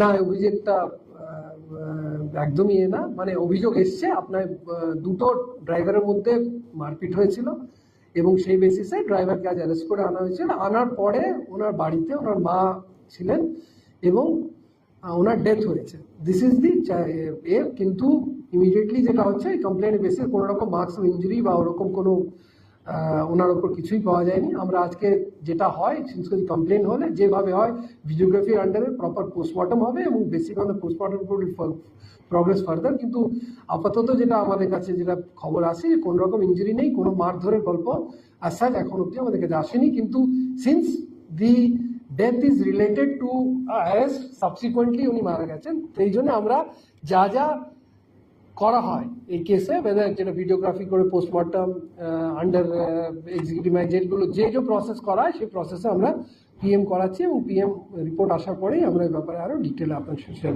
না। অভিযোগটা একদমই এ না। মানে অভিযোগ এসছে আপনার দুটো ড্রাইভারের মধ্যে মারপিট হয়েছিল এবং সেই বেসিসে ড্রাইভারকে আজ অ্যারেস্ট করে আনা হয়েছিল। আনার পরে ওনার বাড়িতে ওনার মা ছিলেন এবং ওনার ডেথ হয়েছে। দিস ইজ দি এ কিন্তু ইমিডিয়েটলি যেটা হচ্ছে কমপ্লেনের বেসিস কোনো রকম মার্কস ইঞ্জুরি বা ওরকম কোনো ওনার ওপর কিছুই পাওয়া যায়নি। আমরা আজকে যেটা হয় কমপ্লেন হলে যেভাবে হয় ভিডিওগ্রাফির আন্ডারে প্রপার পোস্টমর্টম হবে এবং basic on postmortem progress further কিন্তু আপাতত যেটা আমাদের কাছে যেটা খবর আসে যে কোনো রকম ইঞ্জুরি নেই, কোনো মারধরের গল্প আসাজ এখন অব্দি আমাদের কাছে আসেনি। কিন্তু since the death is related to arrest subsequently উনি মারা গেছেন। সেই জন্য আমরা যা যা করা হয় এই কেসে ওয়েদার যেটা ভিডিওগ্রাফি করে পোস্টমর্টম আন্ডার এক্সিকিউটিভ ম্যাজিস্ট্রেটগুলো যে যে প্রসেস করা হয়, সেই প্রসেসে আমরা পিএম করাচ্ছি এবং পিএম রিপোর্ট আসার পরেই আমরা এই ব্যাপারে আরও ডিটেলে আপনার সাথে